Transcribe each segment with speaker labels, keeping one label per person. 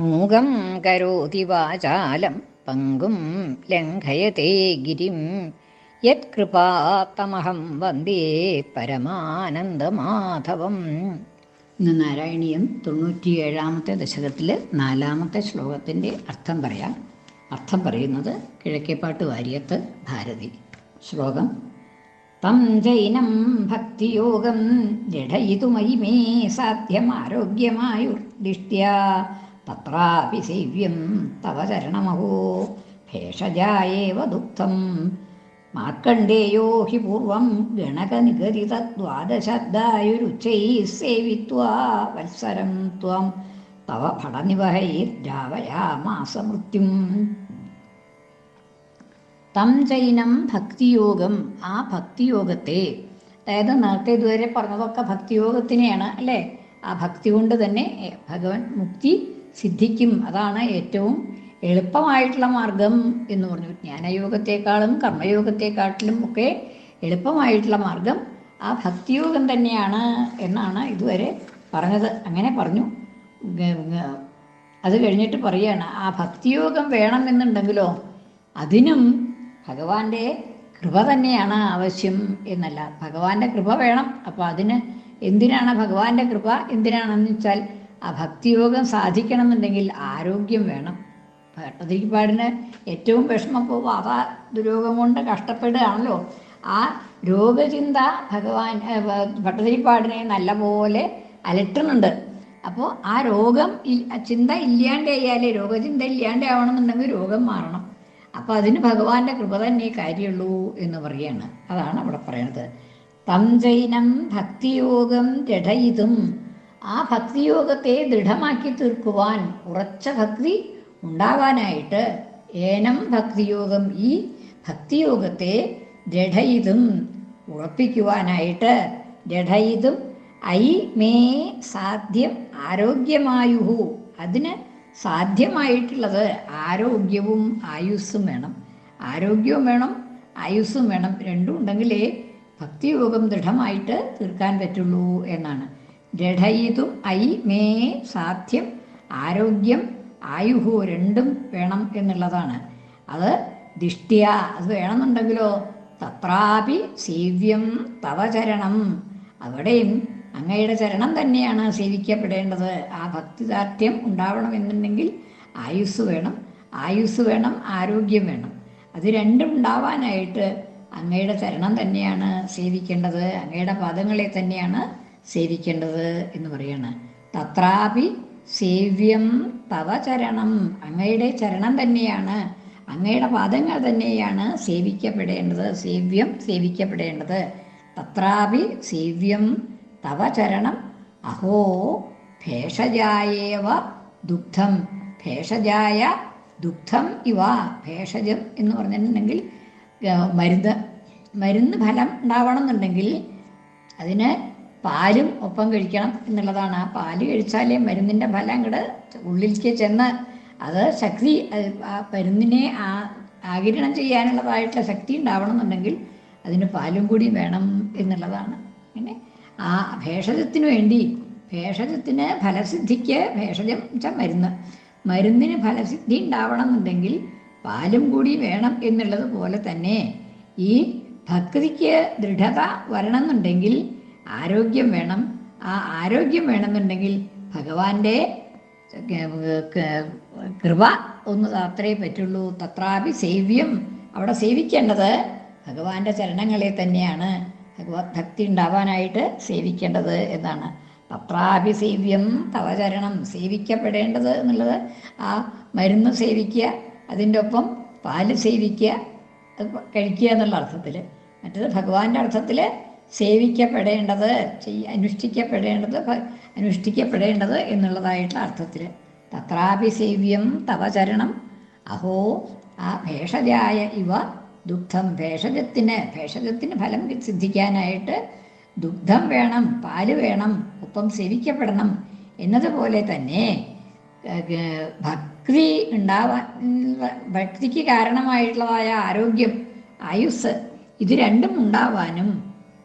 Speaker 1: മൂകം കരോതി വാചാലം പങ്കും ലംഘയത്തെ ഗിരിം. യത്കൃപാത്തമഹം വന്ദേ പരമാനന്ദമാധവം. ഇന്ന് നാരായണീയം തൊണ്ണൂറ്റിയേഴാമത്തെ ദശകത്തിൽ നാലാമത്തെ ശ്ലോകത്തിന്റെ അർത്ഥം പറയാം. അർത്ഥം പറയുന്നത് കിഴക്കേപ്പാട്ട് വാര്യത്ത് ഭാരതി. ശ്ലോകം തം ജൈനം ഭക്തിയോഗം ജഡയിതുമയി മേ സാധ്യമാരോഗ്യമായുർദിഷ്ട്യാ തത്രാപി സേവ്യം തവ ചരണമഹോ ഭേഷജായേവ ദുഃഖം. മാർക്കണ്ഡേയോ ഹി പൂർവം ഗണകനിഗദിതദ്വാദശബ്ദായുരുച്ചൈः സേവിത്വാ വത്സരം ത്വം. തവ ഫടനിവഹൈർജാവയാമാസ मृत्युम् തം ചൈനം ഭക്തിയോഗം. ആ ഭക്തിയോഗത്തെ അതായത് നേരത്തെ ഇതുവരെ പറഞ്ഞതൊക്കെ ഭക്തിയോഗത്തിനെയാണ് അല്ലേ? ആ ഭക്തി കൊണ്ട് തന്നെ ഭഗവൻ മുക്തി സിദ്ധിക്കും. അതാണ് ഏറ്റവും എളുപ്പമായിട്ടുള്ള മാർഗം എന്ന് പറഞ്ഞു. ജ്ഞാനയോഗത്തെക്കാളും കർമ്മയോഗത്തെക്കാട്ടിലും ഒക്കെ എളുപ്പമായിട്ടുള്ള മാർഗം ആ ഭക്തിയോഗം തന്നെയാണ് എന്നാണ് ഇതുവരെ പറഞ്ഞത്. അങ്ങനെ പറഞ്ഞു. അത് കഴിഞ്ഞിട്ട് പറയുകയാണ് ആ ഭക്തിയോഗം വേണമെന്നുണ്ടെങ്കിലോ അതിനും ഭഗവാന്റെ കൃപ തന്നെയാണ് ആവശ്യം എന്നല്ല. ഭഗവാന്റെ കൃപ വേണം. അപ്പോൾ അതിന് എന്തിനാണ് ഭഗവാന്റെ കൃപ? എന്തിനാണെന്ന് വെച്ചാൽ ആ ഭക്തിയോഗം സാധിക്കണമെന്നുണ്ടെങ്കിൽ ആരോഗ്യം വേണം. ഭട്ടതിരിപ്പാടിന് ഏറ്റവും വിഷമം പോകും അതാ ദുരോഗം കൊണ്ട് കഷ്ടപ്പെടുകയാണല്ലോ. ആ രോഗചിന്ത ഭഗവാൻ ഭട്ടതിരിപ്പാടിനെ നല്ല ഭട്ടതിരിപ്പാടിനെ നല്ലപോലെ അലട്ടുന്നുണ്ട്. അപ്പോൾ ആ രോഗം ചിന്ത ഇല്ലാണ്ടായാലേ രോഗചിന്ത ഇല്ലാണ്ടാവണമെന്നുണ്ടെങ്കിൽ രോഗം മാറണം. അപ്പോൾ അതിന് ഭഗവാന്റെ കൃപ തന്നെ കാര്യമുള്ളൂ എന്ന് പറയാണ് അതാണ് അവിടെ പറയണത് തം ജൈനം ഭക്തിയോഗം ജഡയിതും ആ ഭക്തിയോഗത്തെ ദൃഢമാക്കി തീർക്കുവാൻ ഉറച്ച ഭക്തി ഉണ്ടാവാനായിട്ട് ഏനം ഭക്തിയോഗം ഈ ഭക്തിയോഗത്തെ ദൃഢയിതും ഉറപ്പിക്കുവാനായിട്ട് ദൃഢയിതും ഐ മേ സാധ്യം ആരോഗ്യമായുഹു. അതിന് സാധ്യമായിട്ടുള്ളത് ആരോഗ്യവും ആയുസ്സും വേണം. ആരോഗ്യവും വേണം ആയുസ്സും വേണം. രണ്ടും ഉണ്ടെങ്കിലേ ഭക്തിയോഗം ദൃഢമായിട്ട് തീർക്കാൻ പറ്റുള്ളൂ എന്നാണ്. ദൃഢയിതും ഐ മേ സാധ്യം ആരോഗ്യം ആയുഹു രണ്ടും വേണം എന്നുള്ളതാണ്. അത് ദിഷ്ട്യ അത് വേണമെന്നുണ്ടെങ്കിലോ? തത്രാപി സേവ്യം തവ ചരണം. അവിടെയും അങ്ങയുടെ ചരണം തന്നെയാണ് സേവിക്കപ്പെടേണ്ടത്. ആ ഭക്തിദാർഢ്യം ഉണ്ടാവണമെന്നുണ്ടെങ്കിൽ ആയുസ് വേണം ആയുസ് വേണം ആരോഗ്യം വേണം. അത് രണ്ടും ഉണ്ടാവാനായിട്ട് അങ്ങയുടെ ചരണം തന്നെയാണ് സേവിക്കേണ്ടത്. അങ്ങയുടെ പാദങ്ങളെ തന്നെയാണ് സേവിക്കേണ്ടത് എന്ന് പറയാണ്. തത്രാപി സേവ്യം തവ ചരണം. അങ്ങയുടെ ചരണം തന്നെയാണ്. അങ്ങയുടെ പാദങ്ങൾ തന്നെയാണ് സേവിക്കപ്പെടേണ്ടത്. സേവ്യം സേവിക്കപ്പെടേണ്ടത്. തത്രാപി സേവ്യം തവ ചരണം. അഹോ ഭേഷജായേവ ദുഗ്ധം. ഭേഷജായ ദുഗ്ധം ഇവ. ഭേഷജം എന്ന് പറഞ്ഞിട്ടുണ്ടെങ്കിൽ മരുന്ന് മരുന്ന് ഫലം ഉണ്ടാവണം എന്നുണ്ടെങ്കിൽ അതിന് പാലും ഒപ്പം കഴിക്കണം എന്നുള്ളതാണ്. ആ പാൽ കഴിച്ചാലേ മരുന്നിന്റെ ഫലം അങ്ങോട്ട് ഉള്ളിലേക്ക് ചെന്ന് അത് ശക്തി ആ മരുന്നിനെ ആ ആകിരണം ചെയ്യാനുള്ളതായിട്ടുള്ള ശക്തി ഉണ്ടാവണം എന്നുണ്ടെങ്കിൽ അതിന് പാലും കൂടി വേണം എന്നുള്ളതാണ്. പിന്നെ ആ ഭേഷജത്തിന് വേണ്ടി ഭേഷജത്തിന് ഫലസിദ്ധിക്ക് ഭേഷജം വെച്ചാൽ മരുന്ന്. മരുന്നിന് ഫലസിദ്ധി ഉണ്ടാവണം എന്നുണ്ടെങ്കിൽ പാലും കൂടി വേണം എന്നുള്ളത് പോലെ തന്നെ ഈ ഭക്തിക്ക് ദൃഢത വരണം എന്നുണ്ടെങ്കിൽ ആരോഗ്യം വേണം. ആ ആരോഗ്യം വേണമെന്നുണ്ടെങ്കിൽ ഭഗവാന്റെ കൃപ ഒന്ന് അത്രേ പറ്റുള്ളൂ. തത്രാപി സേവ്യം. അവിടെ സേവിക്കേണ്ടത് ഭഗവാന്റെ ചരണങ്ങളെ തന്നെയാണ്. ഭഗവത് ഭക്തി ഉണ്ടാവാനായിട്ട് സേവിക്കേണ്ടത് എന്നാണ്. തത്രാപി സേവ്യം തവചരണം സേവിക്കപ്പെടേണ്ടത് എന്നുള്ളത് ആ മരുന്ന് സേവിക്കുക അതിന്റെ ഒപ്പം പാൽ സേവിക്കുക കഴിക്കുക എന്നുള്ള അർത്ഥത്തിൽ മറ്റത് ഭഗവാന്റെ അർത്ഥത്തിൽ സേവിക്കപ്പെടേണ്ടത് ചെയ്യ അനുഷ്ഠിക്കപ്പെടേണ്ടത് അനുഷ്ഠിക്കപ്പെടേണ്ടത് എന്നുള്ളതായിട്ടുള്ള അർത്ഥത്തിൽ തത്രാപി സേവ്യം തവ ചരണം അഹോ ആ ഭേഷജായ ഇവ ദുഗ്ധം. ഭേഷജത്തിന് ഭേഷജത്തിന് ഫലം സിദ്ധിക്കാനായിട്ട് ദുഗ്ധം വേണം പാൽ വേണം ഒപ്പം സേവിക്കപ്പെടണം. എന്നതുപോലെ തന്നെ ഭക്തി ഉണ്ടാവാൻ ഭക്തിക്ക് കാരണമായിട്ടുള്ളതായ ആരോഗ്യം ആയുസ് ഇത് രണ്ടും ഉണ്ടാവാനും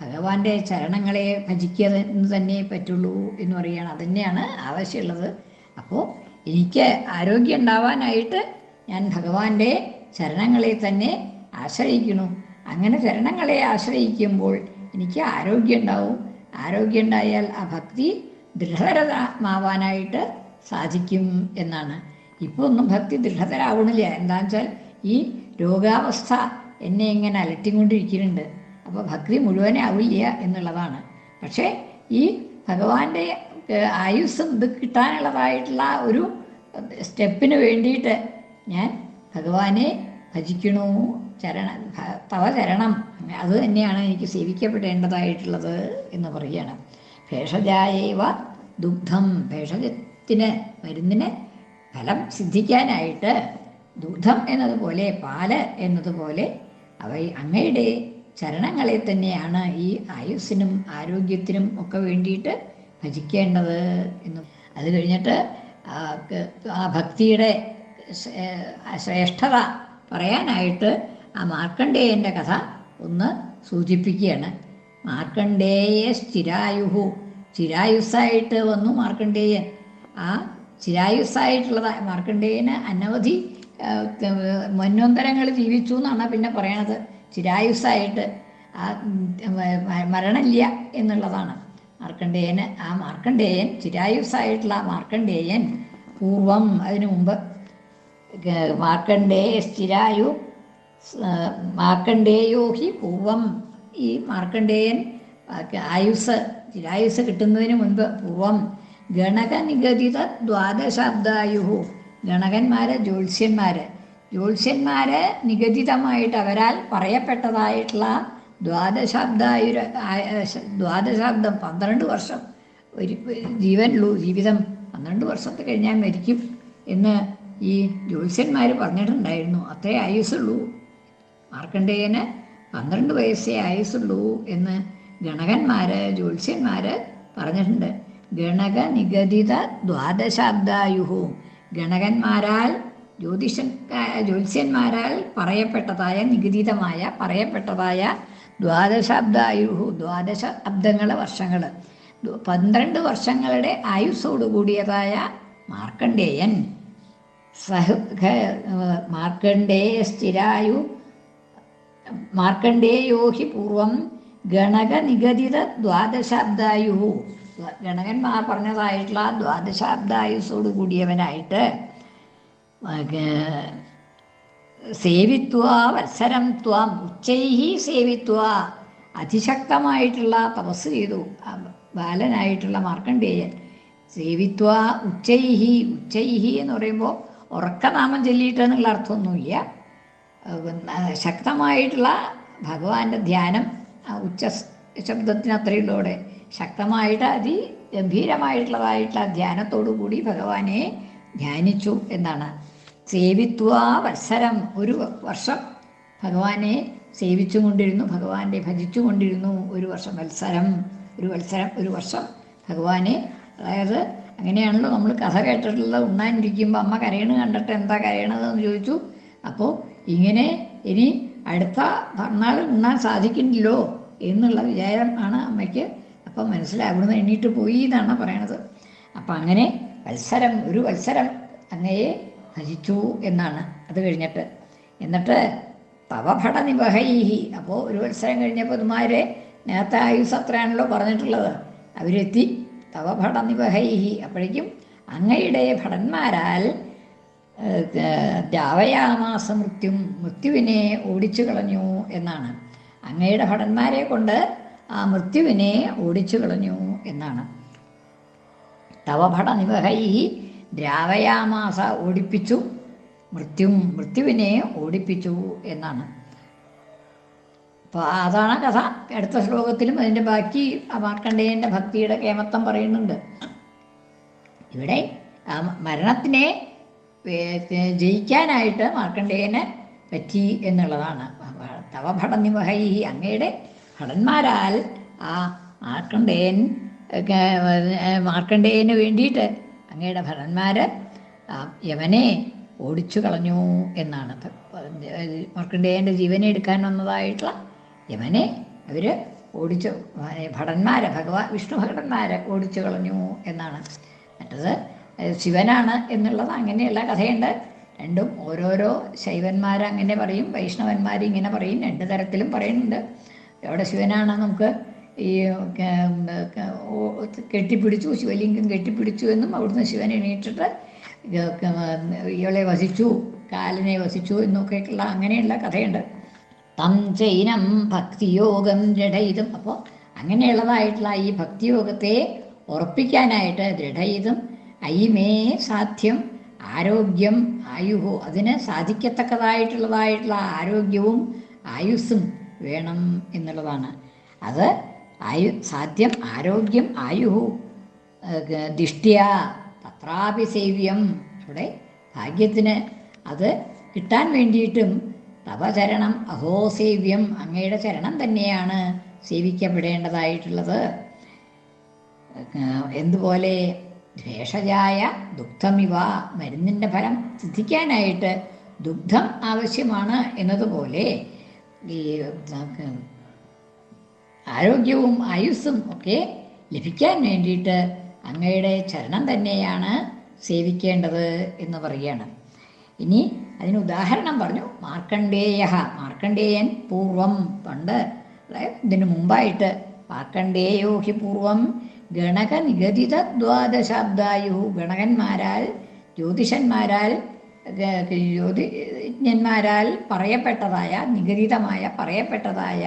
Speaker 1: ഭഗവാന്റെ ചരണങ്ങളെ ഭജിക്കുക എന്ന് തന്നെ പറ്റുള്ളൂ എന്ന് പറയുകയാണ്. അതുതന്നെയാണ് ആവശ്യമുള്ളത്. അപ്പോൾ എനിക്ക് ആരോഗ്യം ഉണ്ടാവാനായിട്ട് ഞാൻ ഭഗവാന്റെ ചരണങ്ങളെ തന്നെ ആശ്രയിക്കുന്നു. അങ്ങനെ ചരണങ്ങളെ ആശ്രയിക്കുമ്പോൾ എനിക്ക് ആരോഗ്യം ഉണ്ടാവും. ആരോഗ്യം ഉണ്ടായാൽ ആ ഭക്തി ദൃഢതരമാവാനായിട്ട് സാധിക്കും എന്നാണ്. ഇപ്പോൾ ഒന്നും ഭക്തി ദൃഢതരാവണില്ല. എന്താണെന്ന് വെച്ചാൽ ഈ രോഗാവസ്ഥ എന്നെ ഇങ്ങനെ അലട്ടിക്കൊണ്ടിരിക്കുന്നുണ്ട്. അപ്പോൾ ഭക്തി മുഴുവനാവില്ല എന്നുള്ളതാണ്. പക്ഷേ ഈ ഭഗവാന്റെ ആയുസ്സും ഇത് കിട്ടാനുള്ളതായിട്ടുള്ള ഒരു സ്റ്റെപ്പിന് വേണ്ടിയിട്ട് ഞാൻ ഭഗവാനെ ഭജിക്കണു ചരണ തവ ചരണം. അത് തന്നെയാണ് എനിക്ക് സേവിക്കപ്പെടേണ്ടതായിട്ടുള്ളത് എന്ന് പറയുകയാണ്. ഭേഷജായവ ദുഗ്ധം. ഭേഷജത്തിന് മരുന്നിന് ഫലം സിദ്ധിക്കാനായിട്ട് ദുഗ്ധം എന്നതുപോലെ പാൽ എന്നതുപോലെ അവ അങ്ങയുടെ ചരണങ്ങളെ തന്നെയാണ് ഈ ആയുസ്സിനും ആരോഗ്യത്തിനും ഒക്കെ വേണ്ടിയിട്ട് ഭജിക്കേണ്ടത് എന്ന്. അത് കഴിഞ്ഞിട്ട് ആ ഭക്തിയുടെ ശ്രേഷ്ഠത പറയാനായിട്ട് ആ മാർക്കണ്ഡേയന്റെ കഥ ഒന്ന് സൂചിപ്പിക്കുകയാണ്. മാർക്കണ്ഡേയ സ്ഥിരായുഹു ചിരായുസ്സായിട്ട് വന്നു മാർക്കണ്ഡേയൻ. ആ ചിരായുസ്സായിട്ടുള്ളത് മാർക്കണ്ഡേയന് അനവധി മന്വന്തരങ്ങൾ ജീവിച്ചു എന്നാണ് പിന്നെ പറയണത്. ചിരായുസ്സായിട്ട് ആ മരണമില്ല എന്നുള്ളതാണ്. മാർക്കണ്ഡേയന് ആ മാർക്കണ്ഡേയൻ ചിരായുസായിട്ടുള്ള ആ മാർക്കണ്ഡേയൻ പൂർവം അതിനു മുമ്പ് മാർക്കണ്ഡേയ സ- മാർക്കണ്ഡേയോ ഹി പൂർവം ഈ മാർക്കണ്ഡേയൻ ആയുസ് ചിരായുസ് കിട്ടുന്നതിന് മുൻപ് പൂർവം ഗണകനിഗതിത ദ്വാദശാബ്ദായുഹു ഗണകന്മാര് ജ്യോത്സ്യന്മാര് ജ്യോത്സ്യന്മാര് നിഗതിതമായിട്ട് അവരാൽ പറയപ്പെട്ടതായിട്ടുള്ള ദ്വാദശാബ്ദായുര ദ്വാദശാബ്ദം പന്ത്രണ്ട് വർഷം ഒരു ജീവനുള്ളൂ ജീവിതം പന്ത്രണ്ട് വർഷത്തെ കഴിഞ്ഞാൽ മരിക്കും എന്ന് ഈ ജ്യോത്സ്യന്മാർ പറഞ്ഞിട്ടുണ്ടായിരുന്നു. അത്രേ ആയുസുള്ളൂ മാർക്കണ്ഡേയന് പന്ത്രണ്ട് വയസ്സേ ആയുസുള്ളൂ എന്ന് ഗണകന്മാര് ജ്യോത്സ്യന്മാര് പറഞ്ഞിട്ടുണ്ട്. ഗണക നിഗതിത ദ്വാദശാബ്ദായുഹവും ഗണകന്മാരാൽ ജ്യോതിഷൻ ജ്യോത്സ്യന്മാരാൽ പറയപ്പെട്ടതായ നികുതിതമായ പറയപ്പെട്ടതായ ദ്വാദശാബ്ദായുഹു ദ്വാദശ അബ്ദങ്ങളെ വർഷങ്ങൾ പന്ത്രണ്ട് വർഷങ്ങളുടെ ആയുസ്സോടു കൂടിയതായ മാർക്കണ്ഡേയൻ. സഹ മാർക്കണ്ഡേയ സ്ഥിരായു മാർക്കണ്ഡേയോ പൂർവം ഗണക നിഗതിത ദ്വാദശാബ്ദായു ഗണകന്മാർ പറഞ്ഞതായിട്ടുള്ള ദ്വാദശാബ്ദായുസോട് കൂടിയവനായിട്ട് സേവിത്വ വത്സരം ത്വാം ഉച്ചൈഹി സേവിത്വ അതിശക്തമായിട്ടുള്ള തപസ് ചെയ്തു. ബാലനായിട്ടുള്ള മാർക്കണ്ടേയൻ സേവിത്വ ഉച്ചൈഹി ഉച്ചൈഹി എന്ന് പറയുമ്പോൾ ഉറക്കനാമം ചൊല്ലിയിട്ട് എന്നുള്ള അർത്ഥമൊന്നുമില്ല ശക്തമായിട്ടുള്ള ഭഗവാന്റെ ധ്യാനം ഉച്ച ശബ്ദത്തിന് അത്രയുള്ളൂടെ ശക്തമായിട്ട് അതി ഗംഭീരമായിട്ടുള്ളതായിട്ടുള്ള ധ്യാനത്തോടു കൂടി ഭഗവാനെ ധ്യാനിച്ചു എന്നാണ് സേവിത്വ വത്സരം. ഒരു വർഷം ഭഗവാനെ സേവിച്ചു സേവിച്ചുകൊണ്ടിരുന്നു ഭഗവാന്റെ ഭജിച്ചുകൊണ്ടിരുന്നു ഒരു വർഷം മത്സരം ഒരു വത്സരം ഒരു വർഷം ഭഗവാനെ. അതായത് അങ്ങനെയാണല്ലോ നമ്മൾ കഥ കേട്ടിട്ടുള്ളത്. ഉണ്ണാനിരിക്കുമ്പോൾ അമ്മ കരയണ് കണ്ടിട്ട് എന്താ കരയണതെന്ന് ചോദിച്ചു. അപ്പോൾ ഇങ്ങനെ ഇനി അടുത്ത പറഞ്ഞാൽ ഉണ്ണാൻ സാധിക്കുന്നില്ലോ എന്നുള്ള വിചാരം ആണ് അമ്മയ്ക്ക് അപ്പം മനസ്സിലാകുന്നത്. എണ്ണീട്ട് പോയി എന്നാണ് പറയണത്. അപ്പം അങ്ങനെ മത്സരം ഒരു വത്സരം അങ്ങയെ ഭജിച്ചു എന്നാണ്. അത് കഴിഞ്ഞിട്ട് എന്നിട്ട് തവഭട നിവഹൈഹി അപ്പോൾ ഒരു മത്സരം കഴിഞ്ഞപ്പോൾ ഇതുമാരെ നേരത്തെ ആയുസ് അത്രയാണല്ലോ പറഞ്ഞിട്ടുള്ളത്. അവരെത്തി തവഭട നിവഹൈഹി അപ്പോഴേക്കും അങ്ങയുടെ ഭടന്മാരാൽ ദ്രാവയാമാസ മൃത്യും മൃത്യുവിനെ ഓടിച്ചു കളഞ്ഞു എന്നാണ്. അങ്ങയുടെ ഭടന്മാരെ കൊണ്ട് ആ മൃത്യുവിനെ ഓടിച്ചു കളഞ്ഞു എന്നാണ്. തവഭട നിവഹൈഹി ദ്രാവയാമാസ ഓടിപ്പിച്ചു. മൃത്യു മൃത്യുവിനെ ഓടിപ്പിച്ചു എന്നാണ്. അപ്പോൾ അതാണ് കഥ. അടുത്ത ശ്ലോകത്തിലും അതിന്റെ ബാക്കി മാർക്കണ്ഡേയന്റെ ഭക്തിയുടെ കേമത്വം പറയുന്നുണ്ട്. ഇവിടെ മരണത്തിനെ ജയിക്കാനായിട്ട് മാർക്കണ്ഡേയന് പറ്റി എന്നുള്ളതാണ്. തവ ഭടനിമഹൈ അങ്ങയുടെ ഭടന്മാരാൽ ആ മാർക്കണ്ഡേയൻ മാർക്കണ്ഡേയന് വേണ്ടിയിട്ട് അങ്ങയുടെ ഭടന്മാർ യമനെ ഓടിച്ചു കളഞ്ഞു എന്നാണ്. മാർക്കണ്ഡേയന്റെ ജീവനെ എടുക്കാൻ വന്നതായിട്ടുള്ള യമനെ അവർ ഓടിച്ചു ഭടന്മാരെ ഭഗവാൻ വിഷ്ണു ഭടന്മാരെ ഓടിച്ചു കളഞ്ഞു എന്നാണ്. മറ്റത് ശിവനാണ് എന്നുള്ളത് അങ്ങനെയുള്ള കഥയുണ്ട്. രണ്ടും ഓരോരോ ശൈവന്മാർ അങ്ങനെ പറയും വൈഷ്ണവന്മാർ ഇങ്ങനെ പറയും രണ്ട് തരത്തിലും പറയുന്നുണ്ട്. എവിടെ ശിവനാണ് നമുക്ക് ഈ കെട്ടിപ്പിടിച്ചു ശിവലിംഗം കെട്ടിപ്പിടിച്ചു എന്നും അവിടുന്ന് ശിവൻ എണീറ്റിട്ട് ഇയാളെ വസിച്ചു കാലിനെ വസിച്ചു എന്നൊക്കെയുള്ള അങ്ങനെയുള്ള കഥയുണ്ട്. തം ചൈനം ഭക്തിയോഗം ദൃഢയിതും. അപ്പോൾ അങ്ങനെയുള്ളതായിട്ടുള്ള ഈ ഭക്തിയോഗത്തെ ഉറപ്പിക്കാനായിട്ട് ദൃഢയിതും. അയിമേ സാധ്യം ആരോഗ്യം ആയുഹോ അതിന് സാധിക്കത്തക്കതായിട്ടുള്ളതായിട്ടുള്ള ആരോഗ്യവും ആയുസ്സും വേണം എന്നുള്ളതാണ്. അത് ആയു സാധ്യം ആരോഗ്യം ആയുഹു ദിഷ്ട്യ തത്രാപി സേവ്യം. അവിടെ ഭാഗ്യത്തിന് അത് കിട്ടാൻ വേണ്ടിയിട്ടും തപചരണം അഹോ സേവ്യം അങ്ങയുടെ ചരണം തന്നെയാണ് സേവിക്കപ്പെടേണ്ടതായിട്ടുള്ളത്. എന്തുപോലെ ദ്വേഷജായ ദുഗ്ധമിവ മരുന്നിന്റെ ഫലം സിദ്ധിക്കാനായിട്ട് ദുഗ്ധം ആവശ്യമാണ് എന്നതുപോലെ ഈ ആരോഗ്യവും ആയുസ്സും ഒക്കെ ലഭിക്കാൻ വേണ്ടിയിട്ട് അങ്ങയുടെ ചരണം തന്നെയാണ് സേവിക്കേണ്ടത് എന്ന് പറയുകയാണ്. ഇനി അതിന് ഉദാഹരണം പറഞ്ഞു മാർക്കണ്ഡേയ മാർക്കണ്ഡേയൻ പൂർവം പണ്ട് ഇതിന് മുമ്പായിട്ട് മാർക്കണ്ഡേയോ ഹി പൂർവം ഗണക നിഗതിത ദ്വാദശാബ്ദായു ഗണകന്മാരാൽ ജ്യോതിഷന്മാരാൽ ജ്യോതിജ്ഞന്മാരാൽ പറയപ്പെട്ടതായ നിഗതിതമായ പറയപ്പെട്ടതായ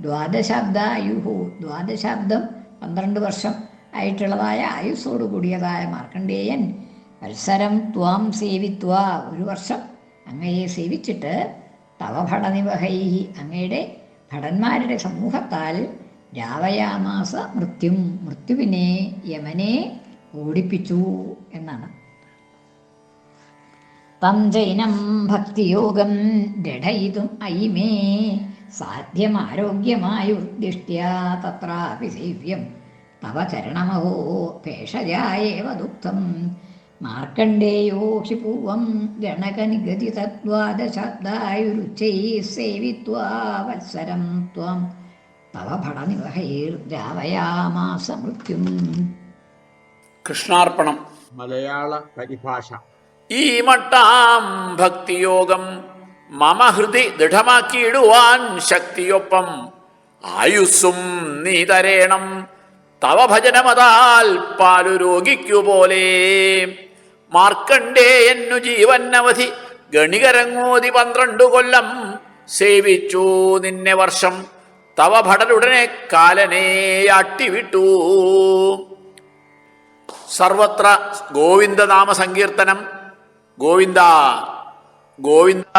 Speaker 1: ദ്വാദശാബ്ദായുഹു. ദ്വാദശാബ്ദം പന്ത്രണ്ട് വർഷം ആയിട്ടുള്ളതായ ആയുസ്സോട് കൂടിയതായ മാർക്കണ്ഡേയൻ മത്സരം ത്വാം സേവിത്വ. ഒരു വർഷം അങ്ങയെ സേവിച്ചിട്ട് തവ ഭടനിവഹൈഹി. അങ്ങയുടെ ഭടന്മാരുടെ സമൂഹത്താൽ രാവയാമാസ മൃത്യും മൃത്യുവിനെ യമനെ ഓടിപ്പിച്ചു എന്നാണ്. തം ജൈനം ഭക്തിയോഗം ദൃഢയിതും അയിമേ. സാധ്യമാരോഗ്യമായുർദിഷ്ട്യ തത്രാപി സേവ്യം തവ ചരണമഹോ ഭേഷജായേവ ദുഃഖം. മാർക്കണ്ഡേയോ ഹി പൂർവം ഗണകനിഗതിതദ്വാദശബ്ദായുരുച്ചൈ സേവിത്വാ വത്സരം ത്വം. തവ ഭടനിവഹൈർജാവയാമാസ മൃത്യും
Speaker 2: കൃഷ്ണാർപ്പണം.
Speaker 3: മലയാള പരിഭാഷ.
Speaker 2: ഈ മട്ടാം ഭക്തിയോഗം മമ ഹൃദി ദൃഢമാക്കിയിടുവാൻ ശക്തിയൊപ്പം ആയുസ്സും നീ തരേണം. തവ ഭജനമതാൽ പാലു രോഗിക്കു പോലെ. മാർക്കണ്ടേ എന്നു ജീവന്നവധി ഗണികരങ്ങോതി പന്ത്രണ്ടു കൊല്ലം സേവിച്ചു നിന്നെ വർഷം. തവ ഭടലുടനെ കാലനെ അട്ടിവിട്ടു സർവത്ര ഗോവിന്ദനാമ സങ്കീർത്തനം. ഗോവിന്ദ ഗോവിന്ദ